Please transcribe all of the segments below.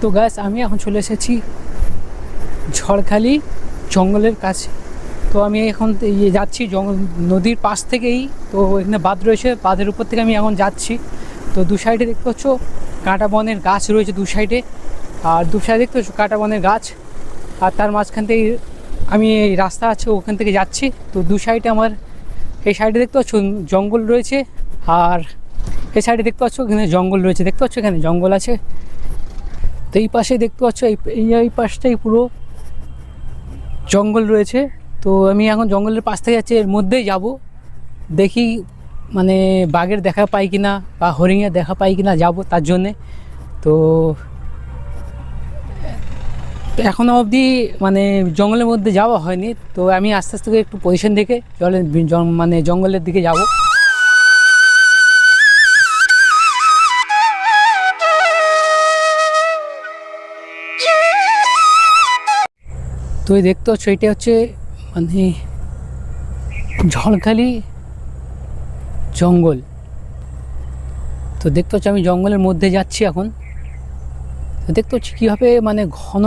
তো গ্যাস আমি এখন চলে এসেছি ঝড়খালি জঙ্গলের কাছে। তো আমি এখন যাচ্ছি জঙ্গল নদীর পাশ থেকেই। তো এখানে বাঁধ রয়েছে, বাঁধের উপর থেকে আমি এখন যাচ্ছি। তো দু সাইডে দেখতে পাচ্ছ, কাঁটা বনের গাছ রয়েছে দু সাইডে আর দু সাইডে দেখতে পাচ্ছ কাঁটা বনের গাছ। আর তার মাঝখান থেকে আমি এই রাস্তা আছে, ওখান থেকে যাচ্ছি। তো দু সাইডে আমার, এই সাইডে দেখতে পাচ্ছ জঙ্গল রয়েছে। আর এই সাইডে দেখতে পাচ্ছ এখানে জঙ্গল রয়েছে। দেখতে পাচ্ছ এখানে জঙ্গল আছে। তো এই পাশে দেখতে পাচ্ছ, এই এই পাশটাই পুরো জঙ্গল রয়েছে। তো আমি এখন জঙ্গলের পাশ থেকে যাচ্ছি, এর মধ্যেই যাব। দেখি মানে বাঘের দেখা পাই কিনা বা হরিণের দেখা পাই কিনা যাব তার জন্যে। তো এখনও অবধি মানে জঙ্গলের মধ্যে যাওয়া হয়নি। তো আমি আস্তে আস্তে একটু পজিশন দেখে জলের মানে জঙ্গলের দিকে যাব। তো এই দেখতে পাচ্ছ এটা হচ্ছে মানে ঝড়খালি জঙ্গল। তো দেখতে পাচ্ছ আমি জঙ্গলের মধ্যে যাচ্ছি এখন। তো দেখতে পাচ্ছি কীভাবে মানে ঘন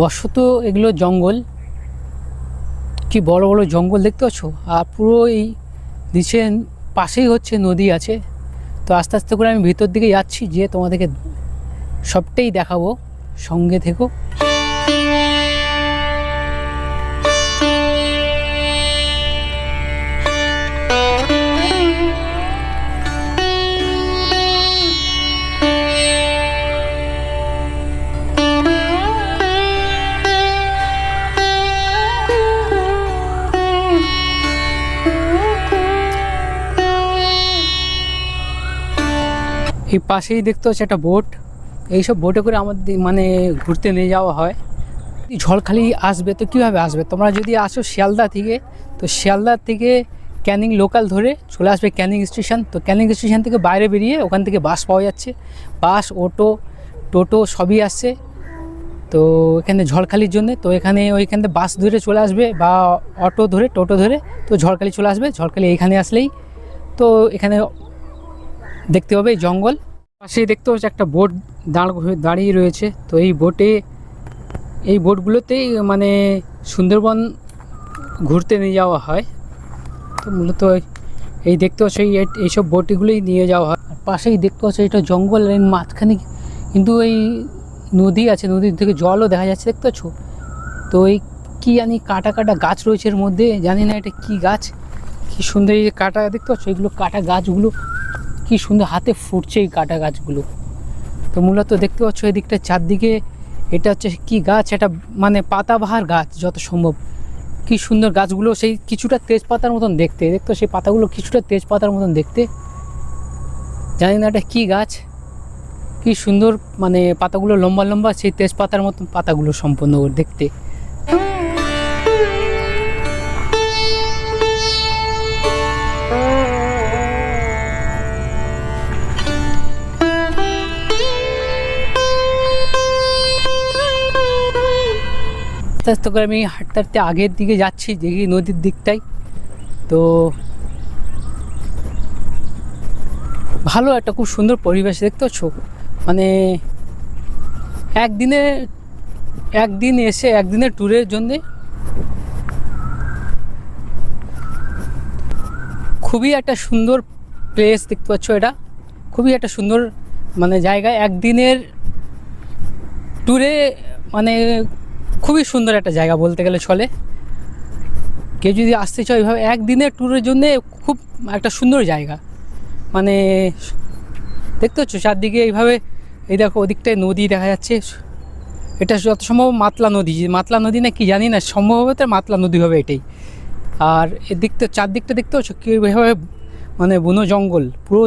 বসত এগুলো জঙ্গল। কি বড় বড় জঙ্গল দেখতে পাচ্ছ? আর পুরো এই নিচে পাশেই হচ্ছে নদী আছে। তো আস্তে আস্তে করে আমি ভিতর দিকে যাচ্ছি যে তোমাদেরকে সবটাই দেখাবো। সঙ্গে থেকো। এই পাশেই দেখতে হচ্ছে একটা বোট। এইসব বোটে করে আমাদের মানে ঘুরতে নিয়ে যাওয়া হয়। ঝড়খালি আসবে তো কীভাবে আসবে? তোমরা যদি আসো শিয়ালদা থেকে, তো শিয়ালদা থেকে ক্যানিং লোকাল ধরে চলে আসবে ক্যানিং স্টেশন। তো ক্যানিং স্টেশন থেকে বাইরে বেরিয়ে ওখান থেকে বাস পাওয়া যাচ্ছে। বাস, অটো, টোটো সবই আসছে। তো এখানে ঝড়খালির জন্য, তো এখানে ওইখান থেকে বাস ধরে চলে আসবে বা অটো ধরে, টোটো ধরে, তো ঝড়খালি চলে আসবে। ঝড়খালি এইখানে আসলেই, তো এখানে দেখতে পাবে জঙ্গল। পাশেই দেখতে পাচ্ছি একটা বোট দাঁড় দাঁড়িয়ে রয়েছে। তো এই বোটে, এই বোটগুলোতেই মানে সুন্দরবন ঘুরতে নিয়ে যাওয়া হয়। তো মূলত এই দেখতে পাচ্ছ, এই, এইসব বোটগুলোই নিয়ে যাওয়া হয়। পাশেই দেখতে পাচ্ছ, এটা জঙ্গল এর মাঝখানে, কিন্তু এই নদী আছে, নদীর থেকে জলও দেখা যাচ্ছে, দেখতে পাচ্ছ? তো এই কী জানি কাটা কাটা গাছ রয়েছে এর মধ্যে, জানি না এটা কী গাছ। কী সুন্দর এই যে কাটা, দেখতে পাচ্ছ? এগুলো কাটা গাছগুলো, কি সুন্দর হাতে ফুটছে এই কাটা গাছগুলো। তো মূলত দেখতে পাচ্ছ এদিকটা চারদিকে, এটা হচ্ছে কি গাছ? এটা মানে পাতাবাহার গাছ যত সম্ভব। কি সুন্দর গাছগুলো সেই কিছুটা তেজপাতার মতন দেখতে। দেখতো সেই পাতাগুলো কিছুটা তেজপাতার মতন দেখতে। জানি না এটা কী গাছ। কি সুন্দর মানে পাতাগুলো লম্বা লম্বা, সেই তেজপাতার মতন পাতাগুলো সম্পূর্ণ দেখতে। আস্তে করে আমি হাঁটতে হাঁটতে আগের দিকে যাচ্ছি, দেখি নদীর দিকটাই। তো ভালো একটা খুব সুন্দর পরিবেশ, দেখতে পাচ্ছ? মানে একদিনে, একদিন এসে একদিনের ট্যুরের জন্যে খুবই একটা সুন্দর প্লেস দেখতে পাচ্ছ এটা। খুবই একটা সুন্দর মানে জায়গা। একদিনের ট্যুরে মানে খুবই সুন্দর একটা জায়গা বলতে গেলে চলে। কেউ যদি আসতে চায় ওইভাবে একদিনের ট্যুরের জন্য খুব একটা সুন্দর জায়গা। মানে দেখতে পাচ্ছ চারদিকে এইভাবে এই দেখো, ওদিকটায় নদী দেখা যাচ্ছে। এটা যত সম্ভব মাতলা নদী। মাতলা নদী না কি জানি না, সম্ভবত মাতলা নদী হবে এটাই। আর এদিকটা, চারদিকটা দেখতে পাচ্ছ? কীভাবে মানে বুনো জঙ্গল। পুরো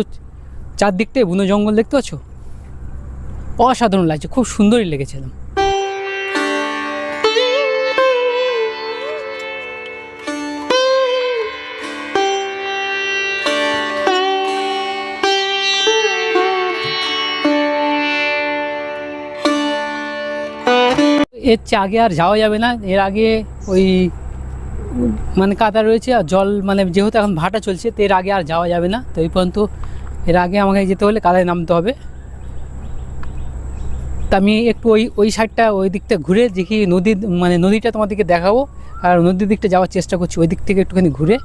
চারদিকটাই বুনো জঙ্গল দেখতে পাচ্ছ? অসাধারণ লাগছে, খুব সুন্দরই লেগেছে এর চেয়ে আগে আর যাওয়া যাবে না। এর আগে ওই মানে কাদা রয়েছে আর জল মানে যেহেতু এখন ভাটা চলছে, তো এর আগে আর যাওয়া যাবে না। তো এই পর্যন্ত এর আগে আমাকে যেতে হলে কাদায় নামতে হবে। তা আমি একটু ওই ওই সাইডটা ওই দিকটা ঘুরে দেখি নদীর মানে নদীটা তোমাদেরকে দেখাবো। আর নদীর দিকটা যাওয়ার চেষ্টা করছি, ওই দিক থেকে একটুখানি ঘুরে।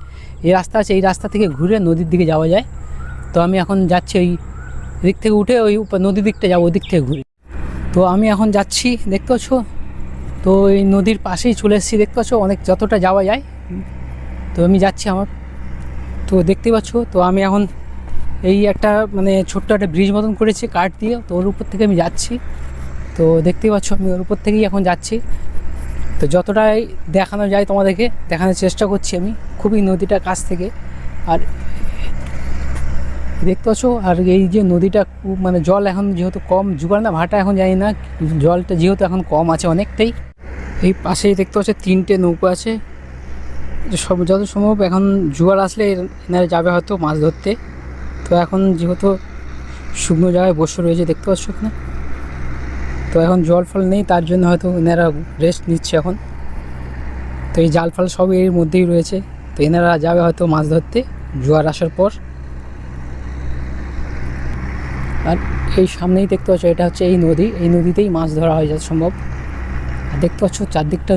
এই রাস্তা আছে, এই রাস্তা থেকে ঘুরে নদীর দিকে যাওয়া যায়। তো আমি এখন যাচ্ছি ওই দিক থেকে উঠে ওই নদীর দিকটা যাব, ওই দিক থেকে ঘুরে। তো আমি এখন যাচ্ছি, দেখতে পাচ্ছ? তো এই নদীর পাশেই চলে এসেছি, দেখতে পাচ্ছ? অনেক যতটা যাওয়া যায়। তো আমি যাচ্ছি আমার। তো দেখতে পাচ্ছ? তো আমি এখন এই একটা মানে ছোট্ট একটা ব্রিজ মতন করেছি, কাঠ দিয়ে। তো ওর উপর থেকে আমি যাচ্ছি। তো দেখতেই পাচ্ছ, আমি ওর উপর থেকেই এখন যাচ্ছি। তো যতটাই দেখানো যায় তোমাদেরকে, দেখানোর চেষ্টা করছি আমি খুবই নদীটা কাছ থেকে। আর দেখতে পাচ্ছ? আর এই যে নদীটা মানে জল এখন যেহেতু কম জুগার না ভাটা এখন জানি না, জলটা যেহেতু এখন কম আছে অনেকটাই। এই পাশেই দেখতে পাচ্ছ তিনটে নৌকো আছে। সব যত সম্ভব এখন জোয়ার আসলে এনারা যাবে হয়তো মাছ ধরতে। তো এখন যেহেতু শুকনো জায়গায় বসে রয়েছে দেখতে পাচ্ছ এখানে। তো এখন জল ফল নেই, তার জন্য হয়তো এনারা রেস্ট নিচ্ছে এখন। তো এই জাল ফাল সব এর মধ্যেই রয়েছে। তো এনারা যাবে হয়তো মাছ ধরতে জোয়ার আসার পর। আর এই সামনেই দেখতে পাচ্ছ এটা হচ্ছে এই নদী। এই নদীতেই মাছ ধরা হয় যত সম্ভব। দেখতে পাচ্ছ চারদিকটা?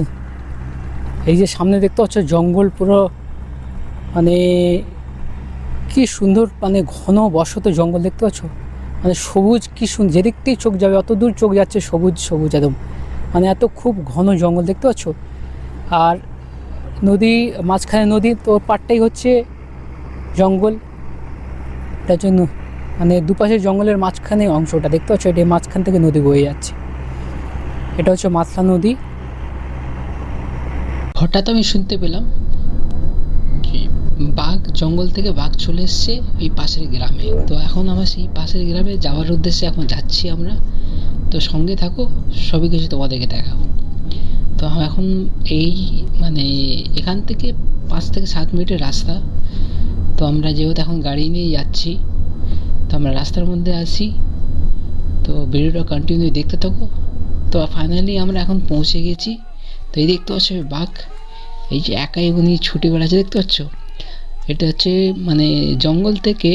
এই যে সামনে দেখতে পাচ্ছ জঙ্গল পুরো মানে কি সুন্দর মানে ঘন বসত জঙ্গল দেখতে পাচ্ছ? মানে সবুজ, কি সুন্দর যেদিকটাই চোখ যাবে, অত দূর চোখ যাচ্ছে সবুজ সবুজ একদম। মানে এত খুব ঘন জঙ্গল দেখতে পাচ্ছ? আর নদী, মাঝখানে নদী, তো ওর পাড়টাই হচ্ছে জঙ্গল। তার জন্য মানে দুপাশে জঙ্গলের মাঝখানে অংশটা, দেখতে পাচ্ছ? এটা মাঝখান থেকে নদী বয়ে যাচ্ছে। এটা হচ্ছে মাতলা নদী। হঠাৎ আমি শুনতে পেলাম বাঘ জঙ্গল থেকে বাঘ চলে এসছে এই পাশের গ্রামে। তো এখন আমার সেই পাশের গ্রামে যাওয়ার উদ্দেশ্যে এখন যাচ্ছি আমরা। তো সঙ্গে থাকো, সবই কিছু তোমাদেরকে দেখাবো। তো এখন এই মানে এখান থেকে পাঁচ থেকে সাত মিনিটের রাস্তা। তো আমরা যেহেতু এখন গাড়ি নিয়ে যাচ্ছি, তো আমরা রাস্তার মধ্যে আসি তো ভিডিওটা কন্টিনিউ দেখতে থাকো। তো ফাইনালি আমরা এখন পৌঁছে গেছি। তো এই দেখতে পাচ্ছ বাঘ। এই যে একাই উনি ছুটে বেড়াচ্ছে, দেখতে পাচ্ছ? এটা হচ্ছে মানে জঙ্গল থেকে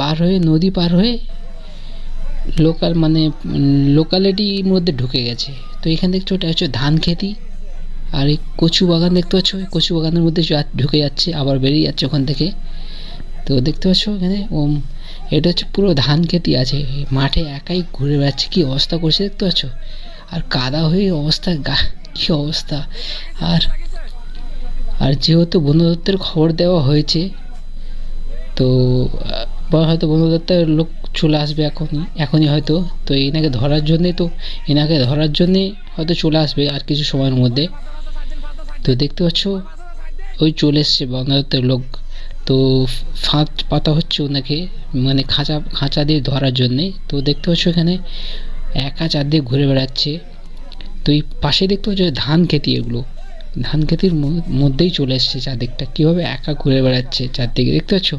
বার হয়ে, নদী পার হয়ে লোকাল মানে লোকালিটির মধ্যে ঢুকে গেছে। তো এখানে দেখছ এটা হচ্ছে ধান খেতি। আর এই কচু বাগান দেখতে পাচ্ছ? কচু বাগানের মধ্যে ঢুকে যাচ্ছে, আবার বেরিয়ে যাচ্ছে ওখান থেকে। তো দেখতে পাচ্ছ এখানে ও এটা হচ্ছে পুরো ধান খেতি আছে। মাঠে একাই ঘুরে বেড়াচ্ছে, কি অবস্থা করছে দেখতে পাচ্ছ? আর কাদা হয়ে অবস্থা, গা, কী অবস্থা? আর আর যেহেতু বন দপ্তরের খবর দেওয়া হয়েছে, তো বা হয়তো বন দপ্তরের লোক চলে আসবে এখনই এখনই হয়তো, তো এনাকে ধরার জন্যে তো, এনাকে ধরার জন্যে হয়তো চলে আসবে আর কিছু সময়ের মধ্যে। তো দেখতে পাচ্ছ, ওই চলে এসছে বন দপ্তরের লোক। তো ফাঁদ পাতা হচ্ছে ওনাকে মানে খাঁচা খাঁচা দিয়ে ধরার জন্যে। তো দেখতে পাচ্ছ এখানে একা চারদিকে ঘুরে বেড়াচ্ছে। তো এই পাশে দেখতে পাচ্ছ ধান খেতি এগুলো। ধান খেতির মধ্যেই চলে এসছে চারদিকটা। কীভাবে একা ঘুরে বেড়াচ্ছে চারদিকে, দেখতে পাচ্ছ?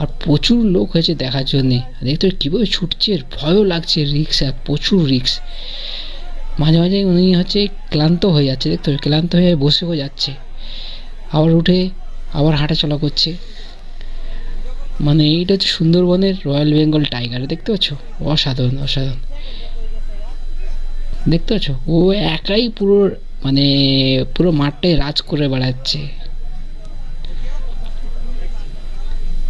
আর প্রচুর লোক হয়েছে দেখার জন্যে। দেখতে পাচ্ছ কীভাবে ছুটছে ভয়ও লাগছে রিক্স আর প্রচুর রিক্স। মাঝে মাঝে উনি হচ্ছে ক্লান্ত হয়ে যাচ্ছে, দেখতে পাচ্ছ? ক্লান্ত হয়ে বসেও যাচ্ছে। আবার উঠে আবার হাঁটাচলা করছে। মানে এইটা হচ্ছে সুন্দরবনের রয়্যাল বেঙ্গল টাইগার, দেখতে পাচ্ছ? অসাধারণ অসাধারণ। দেখতে পাচ্ছ? ও একাই পুরো মানে পুরো মাঠটাই রাজ করে বেড়াচ্ছে।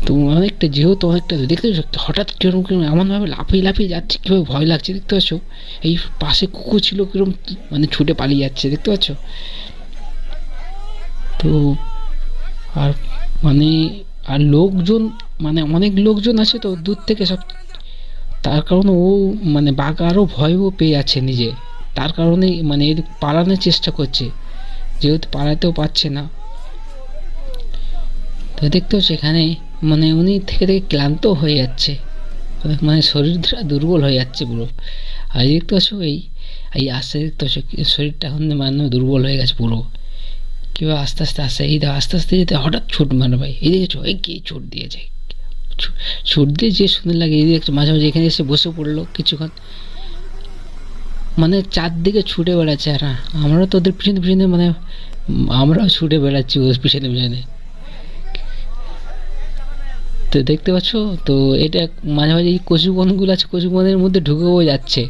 তো অনেকটা যেহেতু অনেকটা, দেখতে পাচ্ছ? হঠাৎ কীরকম কীরকম, এমনভাবে লাফিয়ে লাফিয়ে যাচ্ছে, কীভাবে ভয় লাগছে, দেখতে পাচ্ছ? এই পাশে কুকুর ছিল, কীরকম মানে ছুটে পালিয়ে যাচ্ছে, দেখতে পাচ্ছ? তো আর মানে আর লোকজন মানে অনেক লোকজন আছে তো দূর থেকে সব। তার কারণে ও মানে বাঘ আরও ভয়ও পেয়ে যাচ্ছে নিজে। তার কারণেই মানে এর পালানোর চেষ্টা করছে। যেহেতু পালাতেও পারছে না। তো দেখতেও সেখানে মানে উনি থেকে থেকে ক্লান্ত হয়ে যাচ্ছে। মানে শরীরটা দুর্বল হয়ে যাচ্ছে পুরো। আর দেখতে পাচ্ছ এই এই আস্তে দেখতে পাচ্ছ শরীরটা এখন মানে দুর্বল হয়ে গেছে পুরো। কীভাবে আস্তে আস্তে আস্তে এই আস্তে আস্তে যেতে হঠাৎ ছুট মারে ভাই এই দেখেছ? এই কে ছুট দিয়েছে? দিয়ে যে সুন্দর লাগে, এই মাঝে মাঝে এখানে এসে বসে পড়ল কিছুক্ষণ। মানে চারদিকে ছুটে বেড়াচ্ছে আর আমরাও তো ওদের পিছনে পিছনে মানে আমরাও ছুটে বেড়াচ্ছি ওর পিছনে পিছনে। তো দেখতে পাচ্ছ? তো এটা মাঝে মাঝে এই কচুবনগুলো আছে, কচু বনের মধ্যে ঢুকেও যাচ্ছে।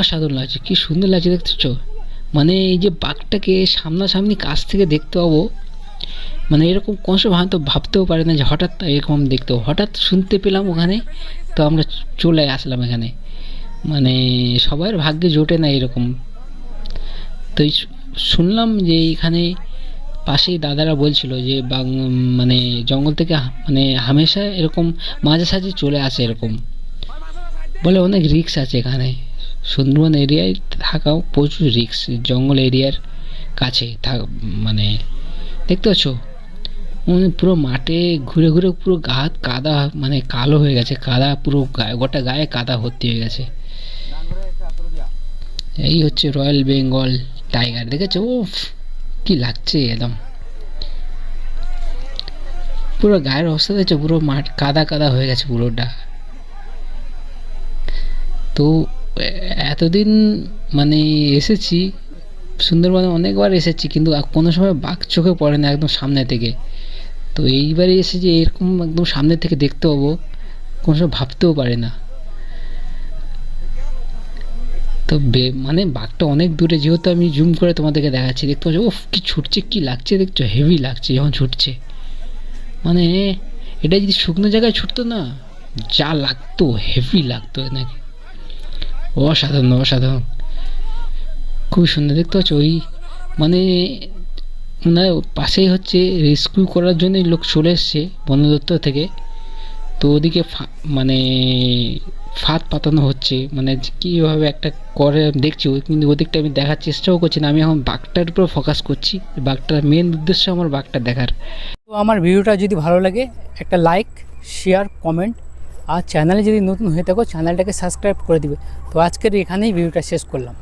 অসাধারণ লাগছে, কি সুন্দর লাগছে দেখতেছো মানে এই যে বাঘটাকে সামনাসামনি কাছ থেকে দেখতে পাবো মানে এরকম সময় হয়তো ভাবতেও পারে না যে হঠাৎ এরকম দেখতে হঠাৎ শুনতে পেলাম ওখানে, তো আমরা চলে আসলাম এখানে। মানে সবার ভাগ্যে জোটে না এরকম। তো শুনলাম যে এখানে পাশেই দাদারা বলছিল যে মানে জঙ্গল থেকে মানে হামেশা এরকম মাঝে সাঝে চলে আসে এরকম। বলে অনেক রিক্স আছে এখানে। সুন্দরবন এরিয়ায় থাকাও প্রচুর রিক্স জঙ্গল এরিয়ার কাছে থাক মানে দেখতে পাচ্ছ? মানে পুরো মাঠে ঘুরে ঘুরে পুরো গা হাত কাদা মানে কালো হয়ে গেছে, কাদা পুরো গায়ে গোটা গায়ে কাদা ভর্তি হয়ে গেছে। এই হচ্ছে রয়্যাল বেঙ্গল টাইগার দেখেছ? ও কি লাগছে একদম। পুরো গায়ের অবস্থা দেখছ? পুরো মাঠ কাদা কাদা হয়ে গেছে পুরোটা তো, এতদিন মানে এসেছি, সুন্দরবনে অনেকবার এসেছি, কিন্তু কোনো সময় বাঘ চোখে পড়ে না একদম সামনে থেকে। তো এইবারে এসে যে এরকম একদম সামনে থেকে দেখতে পাবো, কোনো সময় ভাবতেও পারে না। তো মানে বাঘটা অনেক দূরে, যেহেতু আমি জুম করে তোমাদেরকে দেখাচ্ছি, দেখতে পাচ্ছ ওফ কি ছুটছে, কি লাগছে, দেখছ হেভি লাগছে যখন ছুটছে। মানে এটা যদি শুকনো জায়গায় ছুটতো না, যা লাগতো হেভি লাগতো নাকি। অসাধারণ অসাধারণ। খুবই সুন্দর, দেখতে পাচ্ছ, ওই মানে ওনার পাশেই হচ্ছে রেস্কিউ করার জন্যই লোক চলে এসছে বন দপ্তর থেকে। তো ওদিকে মানে ফাঁদ পাতানো হচ্ছে। মানে কীভাবে একটা করে দেখছি কিন্তু ওদিকটা আমি দেখার চেষ্টাও করছি না। আমি এখন বাঘটার উপর ফোকাস করছি। বাঘটার মেন উদ্দেশ্য আমার বাঘটা দেখার। তো আমার ভিডিওটা যদি ভালো লাগে, একটা লাইক শেয়ার কমেন্ট আর চ্যানেলে যদি নতুন হয়ে থাকো চ্যানেলটাকে সাবস্ক্রাইব করে দিবে। তো আজকের এখানেই ভিডিওটা শেষ করলাম।